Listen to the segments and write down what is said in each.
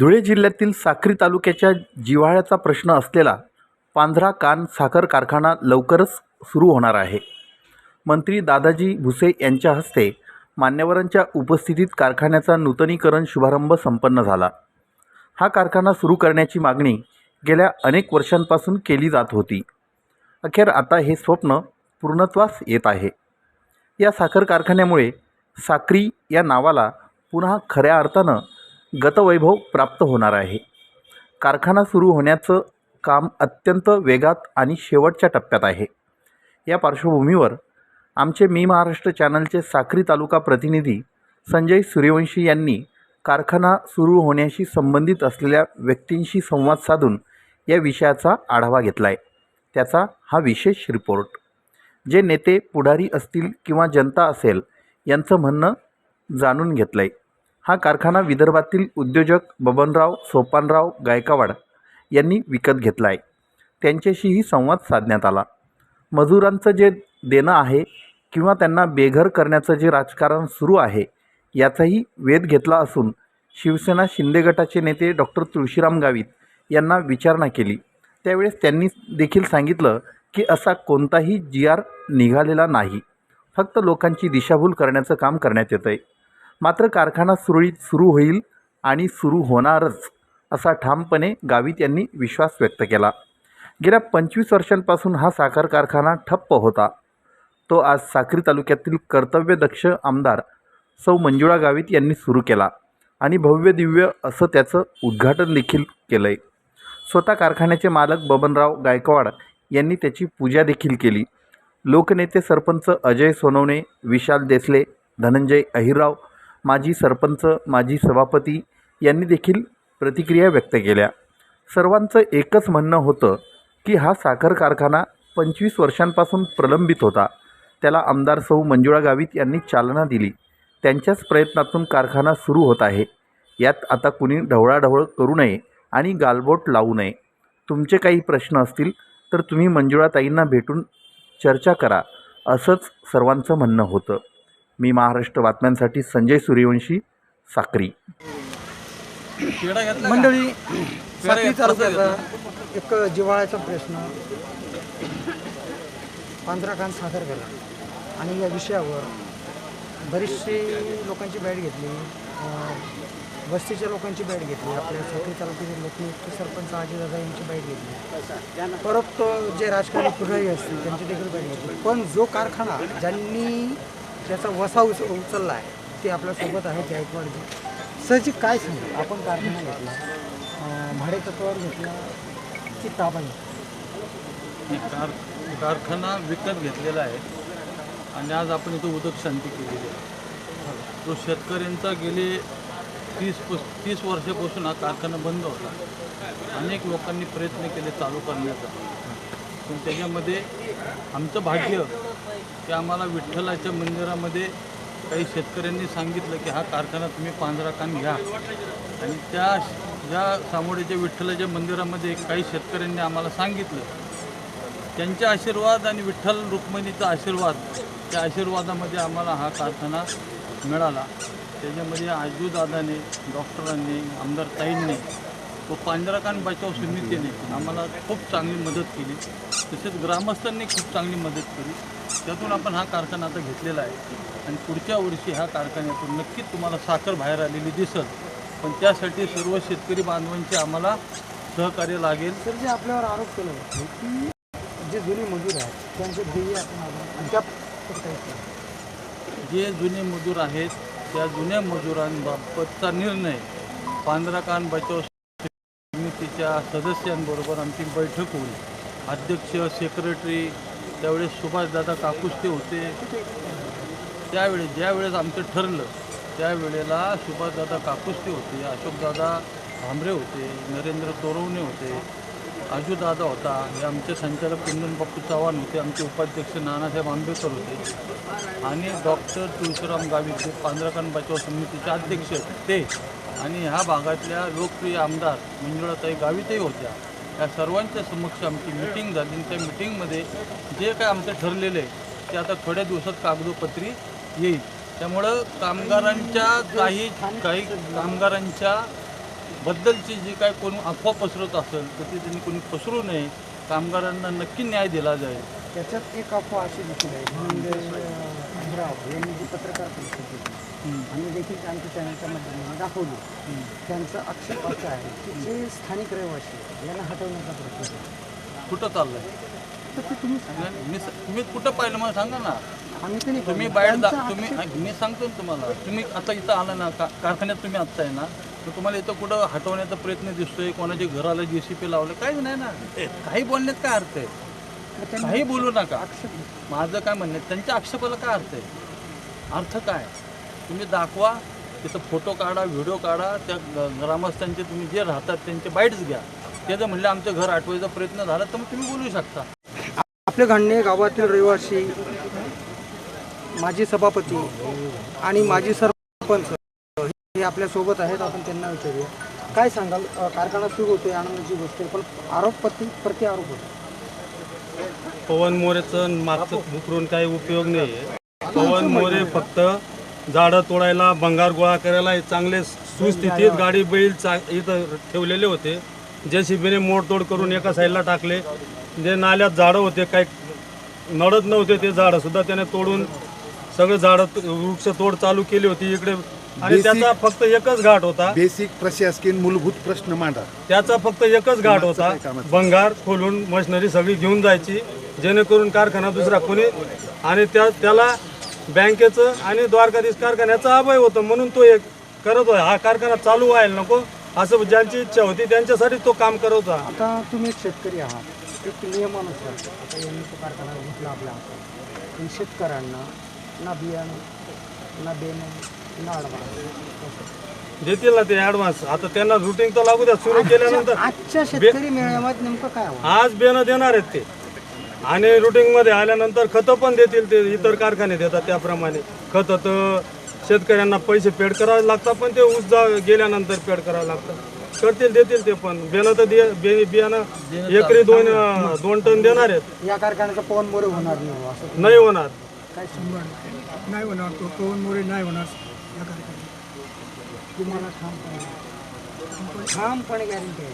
धुळे जिल्ह्यातील साक्री तालुक्याच्या जिव्हाळ्याचा प्रश्न असलेला पांझरा कान साखर कारखाना लवकरच सुरू होणार आहे. मंत्री दादाजी भुसे यांच्या हस्ते मान्यवरांच्या उपस्थितीत कारखान्याचा नूतनीकरण शुभारंभ संपन्न झाला. हा कारखाना सुरू करण्याची मागणी गेल्या अनेक वर्षांपासून केली जात होती. अखेर आता हे स्वप्न पूर्णत्वास येत आहे. या साखर कारखान्यामुळे साक्री या नावाला पुन्हा खऱ्या अर्थानं गतवैभव प्राप्त होणार आहे. कारखाना सुरू होण्याचं काम अत्यंत वेगात आणि शेवटच्या टप्प्यात आहे. या पार्श्वभूमीवर आमचे मी महाराष्ट्र चॅनलचे साक्री तालुका प्रतिनिधी संजय सूर्यवंशी यांनी कारखाना सुरू होण्याशी संबंधित असलेल्या व्यक्तींशी संवाद साधून या विषयाचा आढावा घेतला आहे त्याचा हा विशेष रिपोर्ट. जे नेते पुढारी असतील किंवा जनता असेल यांचं म्हणणं जाणून घेतलं आहे हा कारखाना विदर्भातील उद्योजक बबनराव सोपानराव गायकवाड यांनी विकत घेतला आहे त्यांच्याशीही संवाद साधण्यात आला. मजुरांचं जे देणं आहे किंवा त्यांना बेघर करण्याचं जे राजकारण सुरू आहे याचाही वेध घेतला असून शिवसेना शिंदे गटाचे नेते डॉक्टर तुळशीराम गावित यांना विचारणा केली. त्यावेळेस त्यांनी देखील सांगितलं की असा कोणताही जी आर निघालेला नाही. फक्त लोकांची दिशाभूल करण्याचं काम करण्यात येतं आहे मात्र कारखाना सुरळीत सुरू होईल आणि सुरू होणारच असा ठामपणे गावित यांनी विश्वास व्यक्त केला. गेल्या पंचवीस वर्षांपासून हा साखर कारखाना ठप्प होता. तो आज साक्री तालुक्यातील कर्तव्यदक्ष आमदार सौ मंजुळा गावित यांनी सुरू केला आणि भव्य दिव्य असं त्याचं उद्घाटन देखील केलं आहे स्वतः कारखान्याचे मालक बबनराव गायकवाड यांनी त्याची पूजा देखील केली. लोकनेते सरपंच अजय सोनवणे विशाल देसले धनंजय अहिरराव माजी सरपंच माजी सभापती यांनी देखील प्रतिक्रिया व्यक्त केल्या. सर्वांचं एकच म्हणणं होतं की हा साखर कारखाना पंचवीस वर्षांपासून प्रलंबित होता. त्याला आमदार सौ मंजुळा गावित यांनी चालना दिली. त्यांच्याच प्रयत्नातून कारखाना सुरू होत आहे. यात आता कुणी ढवळाढवळ करू नये आणि गालबोट लावू नये. तुमचे काही प्रश्न असतील तर तुम्ही मंजुळाताईंना भेटून चर्चा करा असंच सर्वांचं म्हणणं होतं. मी महाराष्ट्र बातम्यांसाठी संजय सूर्यवंशी साक्री. मंडळी तालुक्याचा एक जिव्हाळ्याचा प्रश्न. पांढराकान सादर केला आणि या विषयावर बरीचशी लोकांची बॅट घेतली. वस्तीच्या लोकांची बॅट घेतली. आपल्या साखरी तालुक्यातील लोकनियुक्त सरपंच आजीदादा यांची बॅट घेतली. परत जे राजकारणी पुढारी असतील त्यांची देखील बॅट घेतली. पण जो कारखाना ज्यांनी त्याचा वसा उच उचलला आहे. ते आपल्यासोबत आहे जायकवाडजी सहजी काय सांगू आपण कारखाना घेतला. भाडेतत्वावर घेतला की ताबा घेतला? कार कारखाना विकत घेतलेला आहे. आणि आज आपण इथं उदक शांती केलेली आहे. तो शेतकऱ्यांचा गेले तीस पस तीस वर्षापासून हा कारखाना बंद होता. अनेक लोकांनी प्रयत्न केले चालू करण्याचा. पण त्याच्यामध्ये आमचं भाग्य की आम्हाला विठ्ठलाच्या मंदिरामध्ये काही शेतकऱ्यांनी सांगितलं की हा कारखाना तुम्ही पांढरा कान घ्या. आणि त्या ज्या सामोड्याच्या विठ्ठलाच्या मंदिरामध्ये काही शेतकऱ्यांनी आम्हाला सांगितलं. त्यांचे आशीर्वाद आणि विठ्ठल रुक्मिणीचा आशीर्वाद त्या आशीर्वादामध्ये आम्हाला हा कारखाना मिळाला. त्याच्यामध्ये आजूदादाने डॉक्टरांनी आमदार ताईंनी व पांजराकान बचाव समितीने आम्हाला खूप चांगली मदत केली. तसेच ग्रामस्थांनी खूप चांगली मदत केली. त्यातून आपण हा कारखाना आता घेतलेला आहे. आणि पुढच्या वर्षी ह्या कारखान्यातून नक्कीच तुम्हाला साखर बाहेर आलेली दिसत पण त्यासाठी सर्व शेतकरी बांधवांचे आम्हाला सहकार्य लागेल. तर जे आपल्यावर आरोप केला जातो की जे जुने मजूर आहेत त्यांचे ध्येय आपण अद्याप. जे जुने मजूर आहेत त्या जुन्या मजुरांबाबतचा निर्णय पांढराकान बचाव समितीच्या सदस्यांबरोबर आमची बैठक होईल. अध्यक्ष सेक्रेटरी त्यावेळेस सुभाषदादा काकुस्ते होते. त्यावेळेस ज्यावेळेस आमचं ठरलं त्यावेळेला सुभाषदादा काकुस्ते होते अशोकदादा भांबरे होते नरेंद्र तोरवणे होते आजूदादा होता हे आमचे संचालक कुंदन बाप्पू चव्हाण होते आमचे उपाध्यक्ष नानासाहेब आंबेडकर होते आणि डॉक्टर तुळशीराम गावित जे पांढराकान बचाव समितीचे अध्यक्ष होते. ते आणि ह्या भागातल्या लोकप्रिय आमदार मंजुळाताई गावितही होत्या. या सर्वांच्या समक्ष आमची मिटिंग झाली आणि त्या मिटिंगमध्ये जे काय आमचं ठरलेलं आहे ते आता थोड्या दिवसात कागदोपत्री येईल. त्यामुळं कामगारांच्या काही काही कामगारांच्या बद्दलची जी काय कोणी अफवा पसरत असेल तर ती त्यांनी कोणी पसरू नये. कामगारांना नक्की न्याय दिला जाईल. त्याच्यात एक अफवा अशी देखील म्हणजे, आहे यांनी जी पत्रकार परिषद आम्ही देखील आमच्या चॅनलच्या माध्यमातून दाखवली. त्यांचा आक्षेप असा आहे की जे स्थानिक रहिवासी आहेत, यांना हटवण्याचा प्रयत्न केला. कुठं चाललंय? तर ते तुम्ही सांगा. मी तुम्ही कुठं पाहिलं मला सांगा ना. आम्ही तर नाही तुम्ही. बाहेर जा त्यांचा तुम्ही आक्षेप- मी सांगतो ना तुम्हाला. तुम्ही आता इथं आला ना का कारखान्यात तुम्ही आत्ता आहे ना तर तुम्हाला इथं कुठं हटवण्याचा प्रयत्न दिसतोय? कोणाच्या घराला जे सी पी लावलं काहीच नाही ना. काही बोलण्यात काय अर्थ आहे? त्यांनी काही बोलू नका. आक्षेप घेतला. माझं काय म्हणणं आहे त्यांच्या आक्षेपाला काय अर्थ आहे? अर्थ काय? तुम्ही दाखवा तिथं फोटो काढा व्हिडिओ काढा त्या ग्रामस्थांचे तुम्ही जे राहतात त्यांचे बाईट्स घ्या. ते जर म्हणले आमचं घर आठवायचा प्रयत्न झाला तर मग तुम्ही बोलू शकता. आपले घाणणे गावातील रहिवासी माजी सभापती आणि माजी सरपंच हे आपल्यासोबत आहेत आपण त्यांना विचारूया. काय सांगाल? कारखाना सुरू होतोय आनंदाची गोष्ट आहे पण आरोप प्रति प्रति आरोप होतो पवन मोरेचं मागचं उकरून काही उपयोग नाही आहे पवन मोरे फक्त झाडं तोडायला भंगार गोळा करायला चांगले सुस्थितीत गाडी बैल चा इथं ठेवलेले होते. जे सी बीने मोडतोड करून एका साईडला टाकले. जे नाल्यात झाडं होते काही नडत नव्हते ते झाडं सुद्धा त्याने तोडून सगळे झाडं वृक्ष तोड चालू केली होती इकडे. आणि त्याचा फक्त एकच घाट होता. बेसिक प्रशासकीय मूलभूत प्रश्न मांडा. त्याचा फक्त एकच घाट होता? भंगार खोलून मशिनरी सगळी घेऊन जायची. जेणेकरून कारखाना दुसरा कोणी आणि त्या त्याला बँकेचं आणि द्वारकाधीश कारखान्याचा अभय होतं म्हणून तो एक करत होता. हा कारखाना चालू व्हायला नको असं ज्यांची इच्छा होती त्यांच्यासाठी तो काम करत होता. आता तुम्ही एक शेतकरी आहात. एक नियमानुसार आता यांनी तो कारखाना घेतला आपल्या हातात. पण शेतकऱ्यांना ना बियाणं ना बेणं ना अडवान्स देतील ना ते ऍडव्हान्स आता त्यांना रुटीन तर लागू द्या. सुरू केल्यानंतर आजच्या शेतकरी मेळाव्यात नेमकं काय हवं आज बेनं देणार आहेत ते. आणि रुटीन मध्ये आल्यानंतर खतं पण देतील ते इतर कारखाने देतात त्याप्रमाणे. खतं तर शेतकऱ्यांना पैसे पेड करावे लागतात पण ते ऊस जा गेल्यानंतर पेड करावे लागतात. करतील देतील ते पण. बेनं तर दे बे बियाणं एकरी दोन दोन टन देणार आहेत. या कारखान्याचा पवन मोरे होणार नाही हो, होणार. काय शंभर नाही होणार तो पवन मोरे नाही होणार या कारखान्यात. तुम्हाला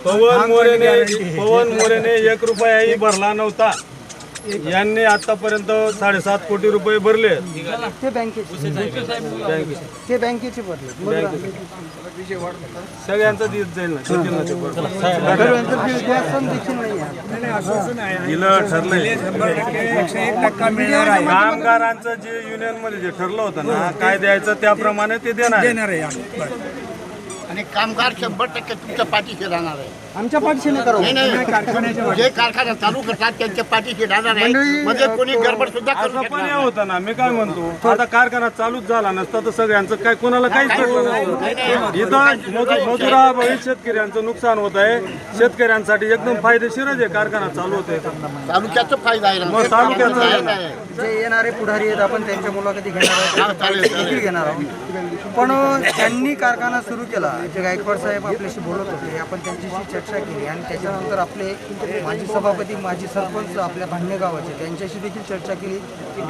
पवन मोरेने पवन मोरेने एक रुपयाही भरला नव्हता. यांनी आतापर्यंत साडेसात कोटी रुपये भरले. ते बँकेचे. ते बँकेचे भरले. सगळ्यांचं देत जाईल ना देतील ना ते आहे. दिलं ठरलंय. कामगारांचं जे युनियनमध्ये जे ठरलं होतं ना काय द्यायचं त्याप्रमाणे ते देणार आणि कामगार शंभर टक्के तुमच्या पाठीशी राहणार आहे. आमच्या पाठीशी नाही नाही नाही. जे कारखाना चालू करतात त्यांच्या पाठीशी राहणार आहे. म्हणजे कोणी गडबड सुद्धा करू असं शकत पण हे नाही. होतं ना मी काय म्हणतो आता कारखाना चालूच झाला नसता तर सगळ्यांचं काय कोणाला काहीच इथं मजुराभावी शेतकऱ्यांचं नुकसान होत आहे. शेतकऱ्यांसाठी एकदम फायदेशीरच आहे कारखाना चालू होते. तालुक्याचा फायदा आहे ना. मग तालुक्याचा- नाही, नाही. जे येणारे पुढारी आहेत आपण त्यांच्या मुलाखती घेणार हा, आहोत चालेल, ते चालेल. देखील घेणार आहोत. पण त्यांनी कारखाना सुरू केला. जे गायकवाड साहेब आपल्याशी बोलत होते आपण त्यांच्याशी चर्चा केली आणि त्याच्यानंतर आपले माजी सभापती माजी सरपंच आपल्या भांडणे गावाचे त्यांच्याशी देखील चर्चा केली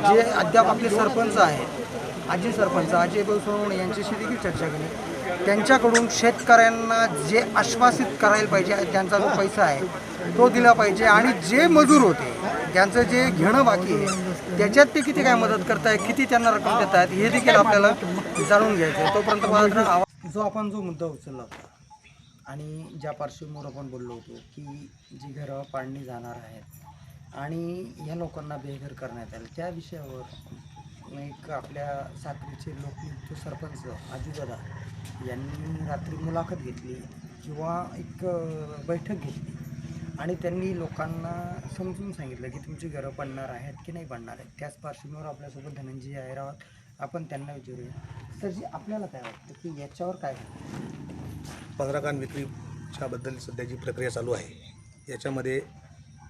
जे अद्याप आपले सरपंच आहेत आजी सरपंच अजय भाऊ सोनवणे यांच्याशी देखील चर्चा केली. त्यांच्याकडून शेतकऱ्यांना जे आश्वासित करायला पाहिजे त्यांचा जो पैसा आहे तो दिला पाहिजे आणि जे मजूर होते त्यांचं जे घेणं बाकी आहे त्याच्यात ते किती काय मदत करताय किती त्यांना रक्कम देत आहेत हे देखील आपल्याला जाणून घ्यायचं आहे तोपर्यंत मला आवाज जो आपण जो मुद्दा उचलला होता आणि ज्या पार्श्वभूमीवर आपण बोललो होतो की जी घरं पाडणी जाणार आहेत आणि या लोकांना बेघर करण्यात आलं त्या विषयावर एक आपल्या सातवीचे लोकनियुक्त सरपंच आजीदादा यांनी रात्री मुलाखत घेतली किंवा एक बैठक घेतली. आणि त्यांनी लोकांना समजून सांगितलं की तुमची घरं पडणार आहेत की नाही पडणार आहेत. त्याच पार्श्वभूमीवर आपल्यासोबत धनंजय आहे आहोत आपण त्यांना विचारूया. तर जी आपल्याला काय वाटतं की याच्यावर काय? पंधरा कान विक्रीच्या बद्दल सध्याची प्रक्रिया चालू आहे. याच्यामध्ये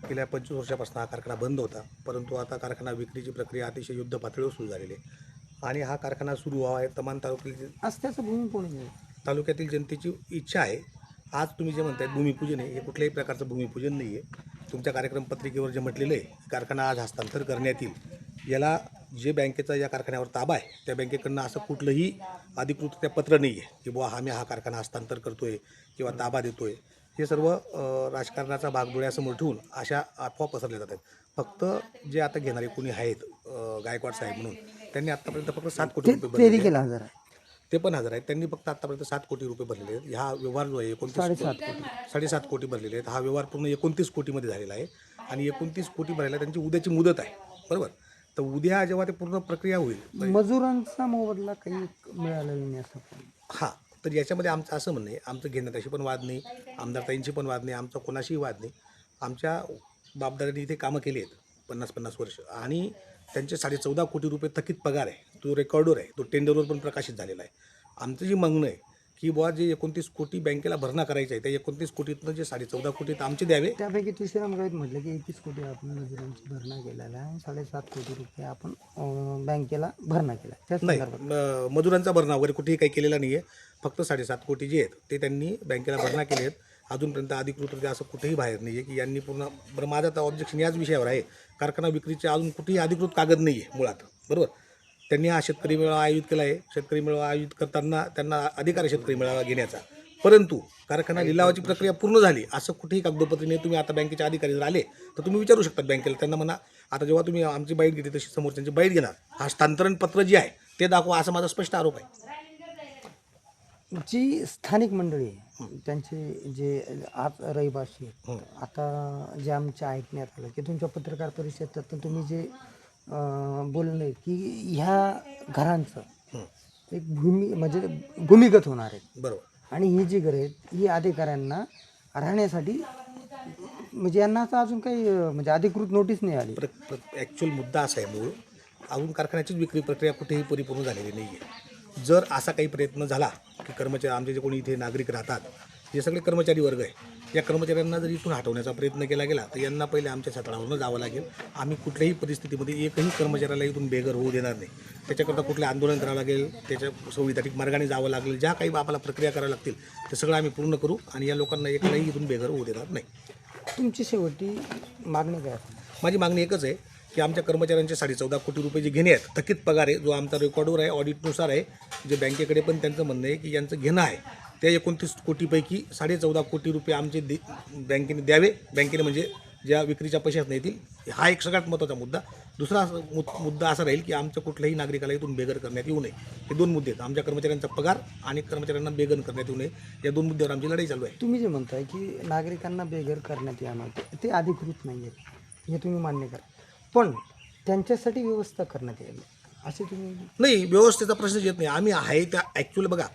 गेल्या पंचवीस वर्षापासून हा कारखाना बंद होता परंतु आता कारखाना विक्रीची प्रक्रिया अतिशय युद्ध पातळीवर सुरू झालेली आहे. आणि हा कारखाना सुरू व्हावा आहे तमान तालुक्यातील आज त्याचं भूमी कोणी घेईल? तालुक्यातील जनतेची इच्छा आहे. आज तुम्ही जे म्हणताय भूमिपूजन आहे हे कुठल्याही प्रकारचं भूमिपूजन नाही आहे तुमच्या कार्यक्रम पत्रिकेवर जे म्हटलेलं आहे कारखाना आज हस्तांतर करण्यात येईल. याला जे बँकेचा या कारखान्यावर ताबा आहे त्या बँकेकडनं असं कुठलंही अधिकृत त्या पत्र नाही आहे की बुवा आम्ही हा कारखाना हस्तांतर करतोय किंवा ताबा देतोय. हे सर्व राजकारणाचा भाग डोळ्यासमोर ठेवून अशा अफवा पसरल्या जातात फक्त जे आता घेणारे कोणी आहेत गायकवाड साहेब म्हणून त्यांनी आतापर्यंत फक्त सात कोटी रुपये. देखील हजर आहे. ते पण हजर आहेत. त्यांनी फक्त आतापर्यंत सात कोटी रुपये भरलेले आहेत. हा व्यवहार जो आहे एकोणतीस. साडेसात कोटी भरलेले आहेत. हा व्यवहार पूर्ण एकोणतीस कोटीमध्ये झालेला आहे. आणि एकोणतीस कोटी भरायला त्यांची उद्याची मुदत आहे. बरोबर? तर उद्या जेव्हा ते पूर्ण प्रक्रिया होईल मजुरांचा मोबदला काही मिळालेला नाही असं पण. हां तर याच्यामध्ये आमचं असं म्हणणं आहे आमचं घेण्याताशी पण वाद नाही आमदारताईंशी पण वाद नाही आमचा कोणाशीही वाद नाही. आमच्या बापदादांनी इथे कामं केली आहेत पन्नास पन्नास वर्ष. आणि त्यांचे साडे चौदा कोटी रुपये थकीत पगार आहे तो रेकॉर्डवर आहे तो टेंडरवर पण प्रकाशित झालेला आहे. आमचं जे मागणं आहे की बुवा जे एकोणतीस कोटी बँकेला भरणा करायचं आहे त्या एकोणतीस कोटीतनं जे साडे चौदा कोटी आहेत आमचे द्यावे. त्यापैकी तिसऱ्या मुगाईत म्हटलं की एकवीस कोटी आपण मजुरांची भरणा केलेला आहे साडेसात कोटी रुपये आपण अं, बँकेला भरणा केला. नाही संदर्भात. म- मजुरांचा भरणा वगैरे कुठेही काही केलेला नाही आहे फक्त साडेसात कोटी जे आहेत ते त्यांनी बँकेला भरणा केले आहेत. अजूनपर्यंत अधिकृतरित्या असं कुठेही बाहेर नाही आहे की यांनी पूर्ण बरं माझं तर ऑब्जेक्शन याच विषयावर आहे. कारखाना विक्रीचे अजून कुठेही अधिकृत कागद नाही आहे मुळात बरोबर? त्यांनी हा शेतकरी मेळावा आयोजित केला आहे. शेतकरी मेळावा आयोजित करताना त्यांना अधिकार आहे शेतकरी मेळावा घेण्याचा. परंतु कारखाना लिलावाची प्रक्रिया पूर्ण झाली असं कुठेही कागदोपत्री नाही. तुम्ही आता बँकेचे अधिकारी जर आले तर तुम्ही विचारू शकता बँकेला. त्यांना म्हणा आता जेव्हा तुम्ही आमची बाईट घेतली तशी समोरच्यांची बाईट घेणार. हस्तांतरण पत्र जे आहे ते दाखवा असा माझा स्पष्ट आरोप आहे. जी स्थानिक मंडळी आहे त्यांचे जे आज रहिवासी आहेत आता जे आमच्या ऐकण्यात आलं की तुमच्या पत्रकार परिषदेत तुम्ही जे बोलले की ह्या घरांचं एक भूमी म्हणजे भूमिगत होणार आहे. बरोबर. आणि ही जी घरं आहेत ही अधिकाऱ्यांना राहण्यासाठी म्हणजे यांना आता अजून काही म्हणजे अधिकृत नोटीस नाही आली. ॲक्च्युअल मुद्दा असा आहे मूळ. अजून कारखान्याचीच विक्री प्रक्रिया कुठेही परिपूर्ण झालेली नाही आहे जर असा काही प्रयत्न झाला की कर्मचारी आमचे जे कोणी इथे नागरिक राहतात हे सगळे कर्मचारी वर्ग आहे. या कर्मचाऱ्यांना जर इथून हटवण्याचा प्रयत्न केला गेला तर यांना पहिले आमच्या छत्रावरून जावं लागेल. आम्ही कुठल्याही परिस्थितीमध्ये एकही कर्मचाऱ्याला इथून बेघर होऊ देणार नाही. त्याच्याकरता कुठले आंदोलन करावं लागेल त्याच्या संविधानिक मार्गाने जावं लागेल ज्या काही आम्हाला प्रक्रिया कराव्या लागतील ते सगळं आम्ही पूर्ण करू आणि या लोकांना एकलाही इथून बेघर होऊ देणार नाही. तुमची शेवटी मागणी काय? माझी मागणी एकच आहे की आमच्या कर्मचाऱ्यांचे साडे चौदा कोटी रुपये जे घेणे आहेत थकीत पगार आहे जो आमचा रेकॉर्डवर आहे ऑडिटनुसार आहे जे बँकेकडे पण त्यांचं म्हणणं आहे की यांचं घेणं आहे. त्या एकोणतीस कोटीपैकी साडे चौदा कोटी रुपये आमचे दे बँकेने द्यावे. बँकेने म्हणजे ज्या विक्रीच्या पैशात येतील हा एक सगळ्यात महत्त्वाचा मुद्दा. दुसरा मु- मुद्दा असा राहील की आमच्या कुठल्याही नागरिकाला इथून बेघर करण्यात येऊ नये. हे दोन मुद्दे आहेत. आमच्या कर्मचाऱ्यांचा पगार आणि कर्मचाऱ्यांना बेघर करण्यात येऊ नये. या दोन मुद्द्यावर आमची लढाई चालू आहे. तुम्ही जे म्हणताय की नागरिकांना बेघर करण्यात येणार ते- ते अधिकृत नाही आहे हे तुम्ही मान्य करा. पण त्यांच्यासाठी व्यवस्था करण्यात येईल असे तुम्ही नाही व्यवस्थेचा प्रश्नच येत नाही. आम्ही आहे त्या ॲक्च्युअल बघा.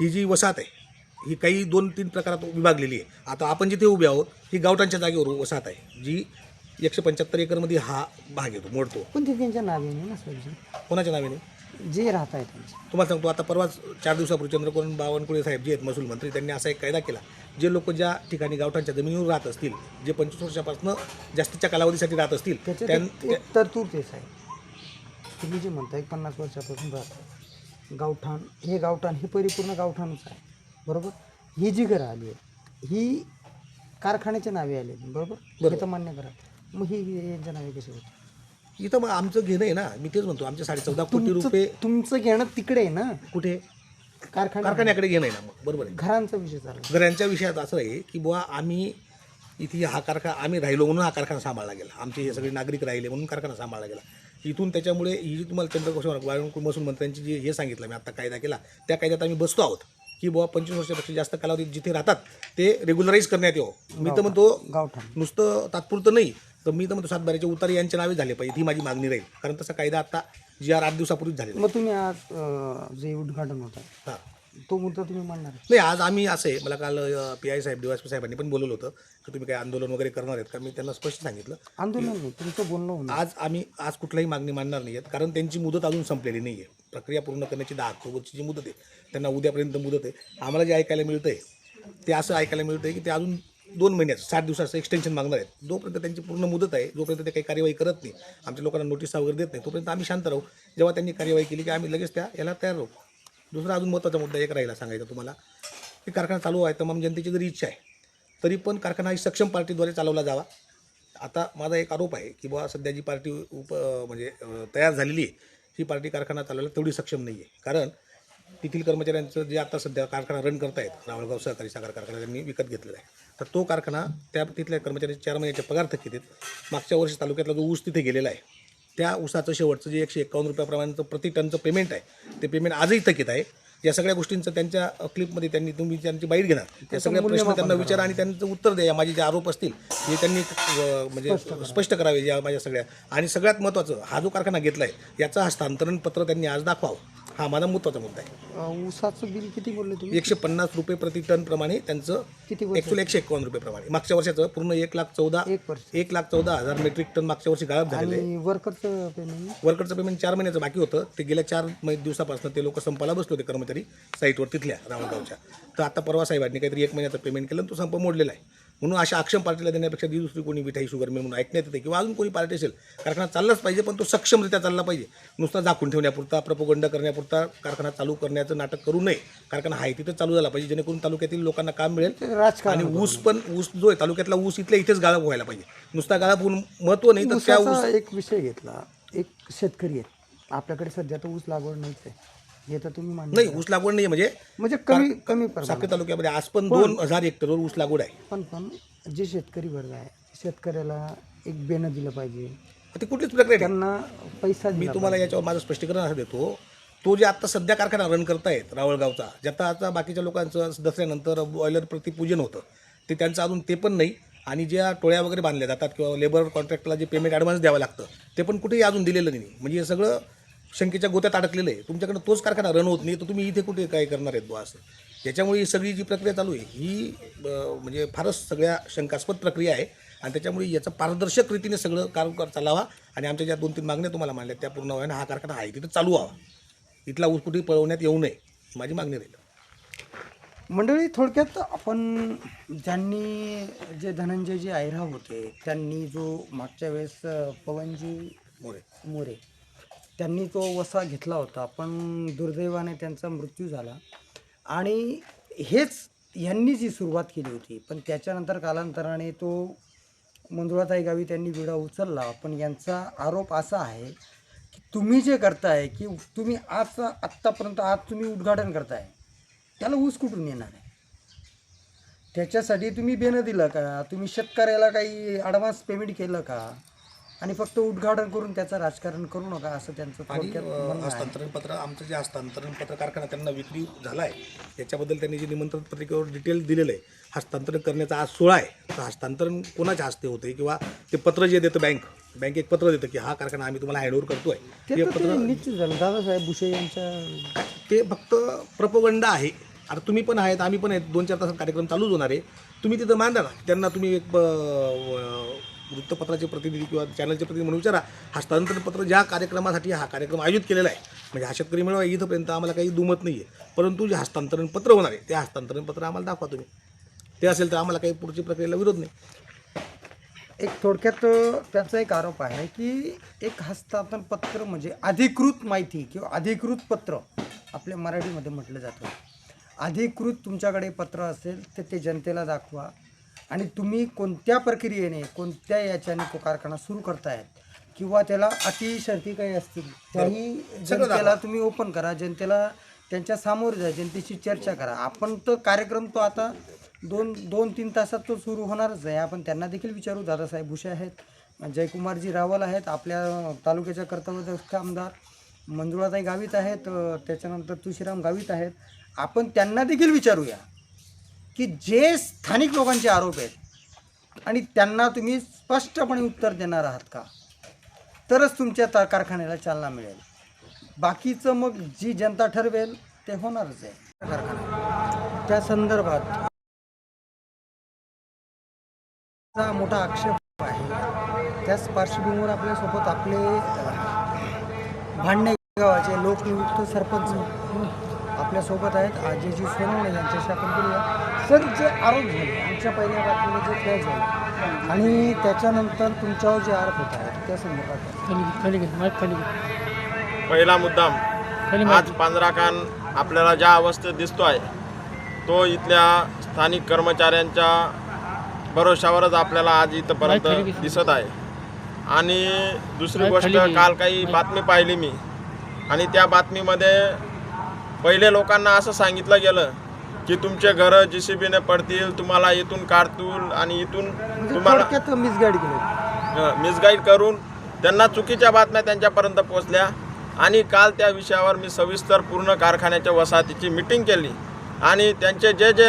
ही जी वसाहत आहे ही काही दोन तीन प्रकारात विभागलेली आहे. आता आपण जिथे उभे आहोत ही गावठांच्या जागेवर वसाहत आहे जी एकशे पंच्याहत्तर एकरमध्ये हा भाग येतो मोडतो. पण ते त्यांच्या नावे नाही ना सर कोणाच्या नावाने? जे राहत आहे त्यांचे. तुम्हाला सांगतो आता परवाच चार दिवसापूर्वी चंद्रकोन बावनकुळे साहेब जे आहेत महसूल मंत्री त्यांनी असा एक कायदा केला जे लोक ज्या ठिकाणी गावठांच्या जमिनीवर राहत असतील जे पंचवीस वर्षापासून जास्तीच्या कालावधीसाठी राहत असतील त्याच्यात त्यां एक तरतूद तेच आहे तुम्ही जे म्हणताय पन्नास वर्षापासून राहत गावठाण हे गावठाण हे परिपूर्ण गावठाणच आहे. बरोबर? ही जी घरं आली आहेत ही कारखान्याच्या नावे आली आहेत बरोबर? हे तर मान्य करा. मग ही यांच्या नावे कशी होती? इथं मग आमचं घेणं आहे ना मी तेच म्हणतो आमचे साडे चौदा कोटी रुपये तुमचं घेणं तिकडे आहे ना? कुठे? कारखाना कारखान्याकडे घेणं आहे ना मग बरोबर आहे. घरांचा विषय चालू. घरांच्या विषयात असं आहे की बुवा आम्ही इथे हा कारखाना आम्ही राहिलो म्हणून हा कारखाना सांभाळला गेला. आमचे हे सगळे नागरिक राहिले म्हणून कारखाना सांभाळला गेला. इथून त्याच्यामुळे ही जी तुम्हाला चंद्रकोश महसूल मंत्र्यांची जी हे सांगितलं मी आता कायदा केला त्या कायद्यात आम्ही बसतो आहोत. की बुवा पंचवीस वर्षापेक्षा जास्त कालावधीत जिथे राहतात ते रेग्युलराईज करण्यात यावं. मी तर म्हणतो गावठाण. नुसतं तात्पुरतं नाही तर मी तर म्हणतो सातबाऱ्याचे उतारे यांच्या नावे झाले पाहिजे ही माझी मागणी राहील. कारण तसा कायदा आता जी आर आठ दिवसापूर्वीच झालेला मग तुम्ही आज अं, जे उद्घाटन होतं. हां. तो मुद्दा तुम्ही मांडणार आहे? नाही आज आम्ही असं आहे मला काल पी आय साहेब डीवायसपी साहेबांनी पण बोलवलं होतं की तुम्ही काही आंदोलन वगैरे करणार आहेत का? मी त्यांना स्पष्ट सांगितलं आंदोलन नाही तुमचं बोलणं होणार. आज आम्ही आज कुठलाही मागणी मांडणार नाही आहेत कारण त्यांची मुदत अजून संपलेली नाही आहे. प्रक्रिया पूर्ण करण्याची दहा ऑक्टोबरची जी मुदत आहे त्यांना उद्यापर्यंत मुदत आहे. आम्हाला जे ऐकायला मिळतं आहे ते असं ऐकायला मिळतं आहे की ते अजून दोन महिन्याचं साठ दिवसाचं एक्सटेन्शन मागणार आहेत. जोपर्यंत त्यांची पूर्ण मुदत आहे जोपर्यंत ते काही कार्यवाही करत नाही आमच्या लोकांना नोटिसा वगैरे देत नाही तोपर्यंत आम्ही शांत राहू. जेव्हा त्यांनी कार्यवाही केली की आम्ही लगेच त्या याला तयार राहू. दुसरा अजून महत्त्वाचा मुद्दा एक राहिला सांगायचा तुम्हाला. की कारखाना चालू आहे तमाम जनतेची जरी इच्छा आहे तरी पण कारखाना ही सक्षम पार्टीद्वारे चालवला जावा. आता माझा एक आरोप आहे की बुवा सध्या जी पार्टी उप म्हणजे तयार झालेली आहे ही पार्टी कारखाना चालवायला तेवढी सक्षम नाही आहे कारण तेथील कर्मचाऱ्यांचं जे आता सध्या कारखाना रन करतायत रावळगाव सहकारी साखर कारखाना त्यांनी विकत घेतलेला आहे तर तो कारखाना त्या तिथल्या कर्मचाऱ्यांचे चार महिन्याचे पगार थकीत आहेत. मागच्या वर्षी तालुक्यातला जो ऊस तिथे गेलेला आहे त्या ऊसाचं शेवटचं जे एकशे एकावन्न रुपयाप्रमाणेचं प्रति टनचं पेमेंट आहे ते पेमेंट आजही थकीत आहे. या सगळ्या गोष्टींचं त्यांच्या क्लिपमध्ये त्यांनी तुम्ही त्यांची बाईट घेणार. त्या सगळ्या प्रश्न त्यांना विचारा आणि त्यांचं उत्तर द्या. माझे जे आरोप असतील हे त्यांनी म्हणजे स्पष्ट करावे या माझ्या सगळ्या. आणि सगळ्यात महत्त्वाचं हा जो कारखाना घेतला आहे याचं हस्तांतरण पत्र त्यांनी आज दाखवावं. हा माझा महत्त्वाचा मुद्दा आहे. अं, ऊसाचं बिल किती बोलले तुम्ही? एकशे पन्नास रुपये प्रति टन प्रमाणे त्यांचं किती? ॲक्च्युअली एकशे एकावन्न रुपये प्रमाणे. मागच्या वर्षाचं पूर्ण एक लाख चौदा एक वर्ष. एक लाख चौदा हजार मेट्रिक टन मागच्या वर्षी गाळप झालेलं आहे. आणि वर्करचं पेमेंट वर्करचं पेमेंट चार महिन्याचं बाकी होतं. ते गेल्या चार मै- दिवसापासून ते लोक संपाला बसले होते कर्मचारी साईटवर तिथल्या रावणगावच्या. तर आता परवा साहेबांनी काहीतरी एक महिन्याचं पेमेंट केलं आणि तो संप मोडलेला आहे. म्हणून अशा अक्षम पार्टीला देण्यापेक्षा ती दुसरी कोणी मिठाई शुगर मिळ म्हणून ऐकण्यात येते किंवा अजून कोणी पार्टी असेल कारखाना चाललाच पाहिजे पण तो सक्षमरित्या चालला पाहिजे. नुसता झाकून ठेवण्यापुरता प्रपोगंड करण्यापुरता कारखाना चालू करण्याचं नाटक करू नये. कारखाना आहे तिथं चालू झाला पाहिजे जेणेकरून तालुक्यातील लोकांना काम मिळेल. आणि ऊस पण ऊस जो आहे तालुक्यातला ऊस इथल्या इथेच गाळप व्हायला पाहिजे. नुसता गाळप होऊन महत्त्व नाही तर त्या ऊस एक विषय घेतला. एक शेतकरी आहेत आपल्याकडे सध्या तर ऊस लागवड नाहीच आहे. हे तर तुम्ही मान्य नाही ऊस लागवड नाही म्हणजे म्हणजे कमी कमी साखर तालुक्यामध्ये आज पण दोन हजार हेक्टरवर ऊस लागवड आहे. पण पण जे शेतकरी वर्ग आहे शेतकऱ्याला एक बेनं दिलं पाहिजे. ते कुठलीच प्रक्रिया. त्यांना पैसा मी तुम्हाला याच्यावर माझं स्पष्टीकरण असं देतो तो जे आता सध्या कारखाना रन करतायत रावळगावचा ज्याचा आता बाकीच्या लोकांचं दसऱ्यानंतर बॉयलर प्रतिपूजन होतं ते त्यांचं अजून ते पण नाही. आणि ज्या टोळ्या वगैरे बांधल्या जातात किंवा लेबर कॉन्ट्रॅक्टला जे पेमेंट ॲडव्हान्स द्यावं लागतं ते पण कुठेही अजून दिलेलं नाही. म्हणजे हे सगळं शंकेच्या गोत्यात अडकलेलं आहे. तुमच्याकडे तोच कारखाना रन होत नाही तर तुम्ही इथे कुठे काय करणार आहेत बुवा असं? त्याच्यामुळे ही सगळी जी प्रक्रिया चालू आहे ही म्हणजे फारच सगळ्या शंकास्पद प्रक्रिया आहे. आणि त्याच्यामुळे याचं पारदर्शक रीतीने सगळं कारभार चालावा. आणि आमच्या ज्या दोन तीन मागण्या तुम्हाला मांडल्या त्या पूर्ण व्हाव्या आणि हा कारखाना आहे तिथं चालू व्हावा. इथला ऊस कुठेही पळवण्यात येऊ नये माझी मागणी राहील. मंडळी थोडक्यात आपण ज्यांनी जे धनंजयजी आयरा होते त्यांनी जो मागच्या वेळेस पवनजी मोरे. मोरे त्यांनी तो वसा घेतला होता पण दुर्दैवाने त्यांचा मृत्यू झाला. आणि हेच यांनी जी सुरुवात केली होती पण त्याच्यानंतर कालांतराने तो मंजुळाताई गावी त्यांनी विडा उचलला. पण यांचा आरोप असा आहे की तुम्ही जे करताय की तुम्ही आज आत्तापर्यंत आज तुम्ही उद्घाटन करताय त्याला ऊस कुठून येणार आहे? त्याच्यासाठी तुम्ही बेनं दिलं का? तुम्ही शेतकऱ्याला काही ॲडव्हान्स पेमेंट केलं का? आणि फक्त उद्घाटन करून त्याचं राजकारण करू नका असं त्यांचं आणि थोडक्यात अं, म्हणणं आहे. हस्तांतरण पत्र आमचं जे हस्तांतरण पत्र कारखाना त्यांना विक्री झाला आहे याच्याबद्दल त्यांनी जे निमंत्रण पत्रिकेवर डिटेल दिलेलं आहे हस्तांतरण करण्याचा आज सोळा आहे. तर हस्तांतरण कोणाच्या हस्ते होते किंवा ते पत्र जे देतं बँक बँक एक पत्र देतं की हा कारखाना आम्ही तुम्हाला हँडओव्हर करतोय. ते तर ते निश्चित झालं. दादासाहेब भुसे यांच्या ते फक्त प्रपोगंड आहे. आता तुम्ही पण आहेत आम्ही पण आहेत. दोन चार तासात कार्यक्रम चालूच होणार आहे. तुम्ही तिथं मांडा ना. त्यांना तुम्ही एक वृत्तपत्राचे प्रतिनिधी किंवा चॅनलचे प्रतिनिधी म्हणून विचारा. हस्तांतरण पत्र ज्या कार्यक्रमासाठी हा कार्यक्रम आयोजित केलेला आहे म्हणजे हा शेतकरी मिळवा इथंपर्यंत आम्हाला काही दुमत नाही आहे परंतु जे हस्तांतरण पत्र होणार आहे ते हस्तांतरण पत्र आम्हाला दाखवा तुम्ही. ते असेल तर आम्हाला काही पुढची प्रक्रियेला विरोध नाही. एक थोडक्यात त्याचा एक आरोप आहे की एक हस्तांतरण पत्र म्हणजे अधिकृत माहिती किंवा अधिकृत पत्र आपल्या मराठीमध्ये म्हटलं जातं. अधिकृत तुमच्याकडे पत्र असेल तर ते जनतेला दाखवा. आणि तुम्ही कोणत्या प्रक्रियेने कोणत्या याच्याने तो कारखाना सुरू करतायत किंवा त्याला अटी शर्ती काही असतील त्याही जनतेला तुम्ही ओपन करा जनतेला त्यांच्यासमोर जा जनतेशी चर्चा करा. आपण तर कार्यक्रम तो आता दोन दोन तीन तासात तो सुरू होणारच आहे. आपण त्यांना देखील विचारू दादासाहेब भुसे आहेत जयकुमारजी रावल आहेत आपल्या तालुक्याच्या कर्तव्यदक्ष आमदार मंजुळाताई गावित आहेत त्याच्यानंतर तुळशीराम गावित आहेत. आपण त्यांना देखील विचारूया. की जे स्थानिक लोकांचे आरोप आहेत आणि त्यांना तुम्ही स्पष्टपणे उत्तर देणार आहात का? तरच तुमच्या तर कारखान्याला चालना मिळेल. बाकीचं मग जी जनता ठरवेल ते होणारच आहे. कारखाना त्या संदर्भात मोठा आक्षेप आहे. त्याच पार्श्वभूमीवर आपल्यासोबत आपले भांडणे गावाचे लोकनियुक्त सरपंच आपल्यासोबत आहेत. आजीजी सोनवणे यांच्याशी आपण बोलूया. सर जे आरोप झाले. आमच्या पहिल्या बातमीला जे खेळ झाले. आणि त्याच्यानंतर तुमच्यावर जे आरोप होत आहेत त्या संदर्भात पहिला मुद्दाम आज पांजराखान आपल्याला ज्या अवस्थेत दिसतो आहे तो इथल्या स्थानिक कर्मचाऱ्यांच्या भरोशावरच आपल्याला आज इथंपर्यंत दिसत आहे. आणि दुसरी गोष्ट काल काही बातमी पाहिली मी. आणि त्या बातमीमध्ये पहिले लोकांना असं सांगितलं गेलं की तुमचे घरं जी सी बीने पडतील तुम्हाला इथून काढतील आणि इथून म्हणजे तुम्हाला मिसगाईड केलं. मिसगाईड करून त्यांना चुकीच्या बातम्या त्यांच्यापर्यंत पोचल्या आणि काल त्या विषयावर मी सविस्तर पूर्ण कारखान्याच्या वसाहतीची मिटिंग केली. आणि त्यांचे जे जे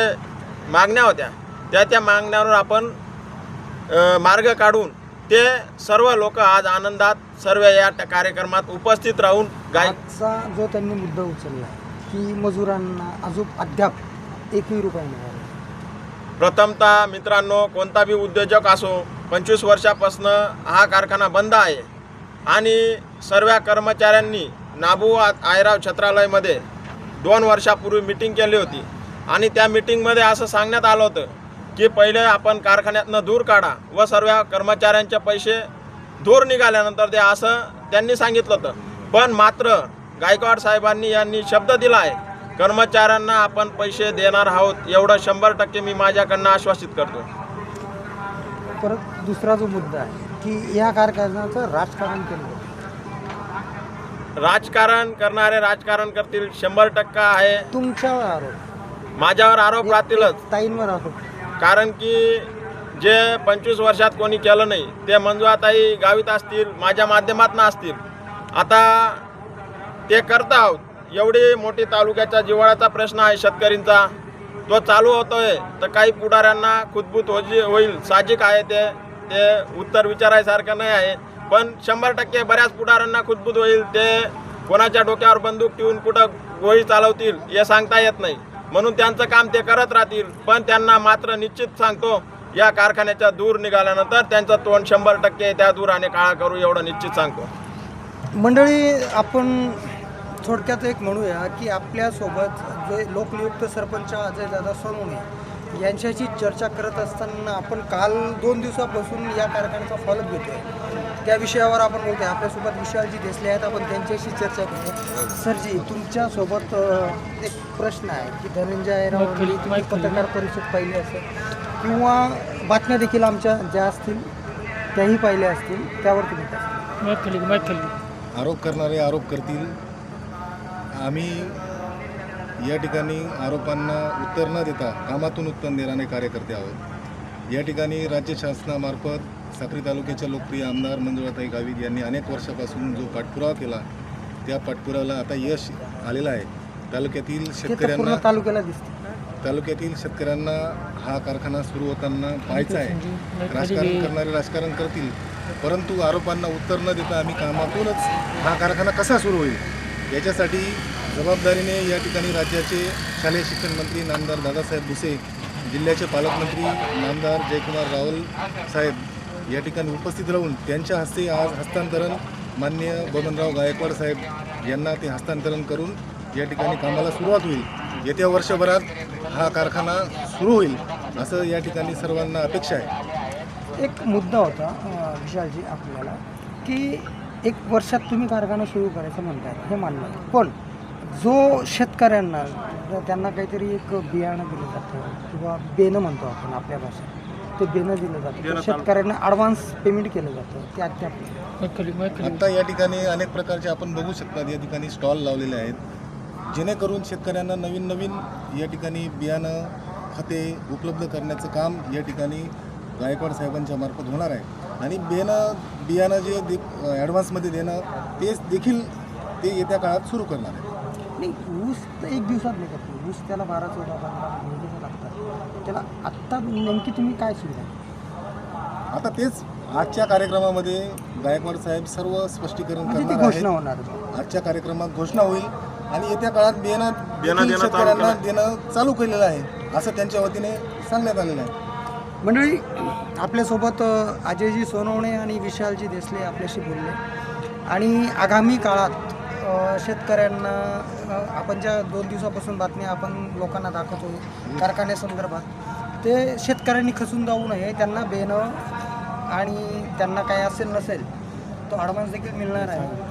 मागण्या होत्या त्या त्या मागण्यावर आपण मार्ग काढून ते सर्व लोक आज आनंदात सर्व या कार्यक्रमात उपस्थित राहून गाय आजचा जो त्यांनी मुद्दा उचलला की मजुरांना अजून अद्याप एकही रुपया मिळाला प्रथमतः मित्रांनो कोणता बी उद्योजक असो पंचवीस वर्षापासून हा कारखाना बंद आहे. आणि सर्व कर्मचाऱ्यांनी नाबू आयराव छत्रालयमध्ये दोन वर्षापूर्वी मिटिंग केली होती. आणि त्या मिटिंगमध्ये असं सांगण्यात आलं होतं की पहिले आपण कारखान्यातनं दूर काढा व सर्व कर्मचाऱ्यांचे पैसे दूर निघाल्यानंतर ते असं त्यांनी सांगितलं होतं. पण मात्र गायकवाड साहेबांनी यांनी शब्द दिला आहे कर्मचाऱ्यांना आपण पैसे देणार आहोत एवढं शंभर टक्के मी माझ्याकडनं आश्वासित करतो. परत दुसरा जो मुद्दा आहे की या कारखान्याचं राजकारण केलं. राजकारण करणारे राजकारण करतील शंभर टक्का आहे. तुमच्यावर आरोप. माझ्यावर आरोप राहतीलच. ताईंवर आरोप. कारण की जे पंचवीस वर्षात कोणी केलं नाही ते मंजुळाताई गावीत असतील माझ्या माध्यमातून असतील. आता ते करत आहोत. एवढी मोठी तालुक्याच्या जिव्हाळ्याचा प्रश्न आहे शेतकरींचा तो चालू होतोय तर काही पुढाऱ्यांना खुदबूत होजी होईल. साहजिक आहे ते ते उत्तर विचारायसारखं नाही आहे. पण शंभर टक्के बऱ्याच पुढाऱ्यांना खुदबूत होईल. ते कोणाच्या डोक्यावर बंदूक ठेवून कुठं गोळी चालवतील हे सांगता येत नाही. म्हणून त्यांचं काम ते करत राहतील. पण त्यांना मात्र निश्चित सांगतो या कारखान्याच्या दूर निघाल्यानंतर त्यांचं तोंड शंभर टक्के त्या दूराने काळा करू एवढं निश्चित सांगतो. मंडळी आपण थोडक्यात एक म्हणूया की आपल्यासोबत जे लोकनियुक्त सरपंच अजयदादा सोनवणे यांच्याशी चर्चा करत असताना आपण काल दोन दिवसापासून या कारखान्याचा फॉलोअप घेतोय. त्या विषयावर आपण बोलतोय. आपल्यासोबत विशालजी देसले आहेत. आपण त्यांच्याशी चर्चा करू सरजी तुमच्यासोबत एक प्रश्न आहे की धनंजय राव तुम्ही पत्रकार परिषद पाहिली असेल किंवा बातम्या देखील आमच्या ज्या असतील त्याही पाहिल्या असतील त्यावर तुम्ही? आरोप करणारे आरोप करतील आम्ही या ठिकाणी आरोपांना उत्तर न देता कामातून उत्तर देणारे कार्यकर्ते आहोत. या ठिकाणी राज्य शासनामार्फत साक्री तालुक्याच्या लोकप्रिय आमदार मंजुळाताई गावित यांनी अनेक वर्षापासून जो पाठपुरावा केला त्या पाठपुराव्याला आता यश आलेलं आहे. तालुक्यातील शेतकऱ्यांना तालुक्याला दिसते. तालुक्यातील शेतकऱ्यांना हा कारखाना सुरू होताना पाहायचा आहे. राजकारण करणारे राजकारण करतील. परंतु आरोपांना उत्तर न देता आम्ही कामातूनच हा कारखाना कसा सुरू होईल? याच्यासाठी जबाबदारीने या ठिकाणी राज्याचे शालेय शिक्षण मंत्री नामदार दादासाहेब भुसे जिल्ह्याचे पालकमंत्री नामदार जयकुमार रावल साहेब या ठिकाणी उपस्थित राहून त्यांच्या हस्ते आज हस्तांतरण मान्य बबनराव गायकवाड साहेब यांना ते हस्तांतरण करून या ठिकाणी कामाला सुरुवात होईल. येत्या वर्षभरात हा कारखाना सुरू होईल असं या ठिकाणी सर्वांना अपेक्षा आहे. एक मुद्दा होता विशालजी आपल्याला की एक वर्षात तुम्ही कारखाना सुरू करायचं म्हणताय हे मान्य आहे. पण जो शेतकऱ्यांना त्यांना काहीतरी एक बियाणं दिलं जातं किंवा बेनं म्हणतो आपण आपल्या भाषेत ते बेनं दिलं जातं. शेतकऱ्यांना ॲडव्हान्स पेमेंट केलं जातं ते अद्याप आता या ठिकाणी अनेक प्रकारचे आपण बघू शकतात या ठिकाणी स्टॉल लावलेले आहेत. जेणेकरून शेतकऱ्यांना नवीन नवीन या ठिकाणी बियाणं खते उपलब्ध करण्याचं काम या ठिकाणी गायकवाड साहेबांच्या मार्फत होणार आहे. आणि बियाणं बियाणं जे दे ॲडव्हान्समध्ये देणं तेच देखील ते येत्या काळात सुरू करणार आहे नाही ऊस तर एक दिवसात नाही ऊस त्याला बारा चौदा पंधरा लागतात. त्याला आत्ता नेमकी तुम्ही काय सुविधा आता तेच आजच्या कार्यक्रमामध्ये गायकवाड साहेब सर्व स्पष्टीकरण म्हणजे करणार घोषणा होणार. आजच्या कार्यक्रमात घोषणा होईल आणि येत्या काळात बियाणं शेतकऱ्यांना. देणं चालू केलेलं आहे असं त्यांच्या वतीने सांगण्यात आलेलं आहे. मंडळी आपल्यासोबत अजयजी सोनवणे आणि विशालजी देसले आपल्याशी बोलले. आणि आगामी काळात शेतकऱ्यांना आपण ज्या दोन दिवसापासून बातम्या आपण लोकांना दाखवतो कारखान्यासंदर्भात ते शेतकऱ्यांनी खचून जाऊ नये त्यांना बेनं आणि त्यांना काय असेल नसेल तो ॲडव्हान्स देखील मिळणार आहे.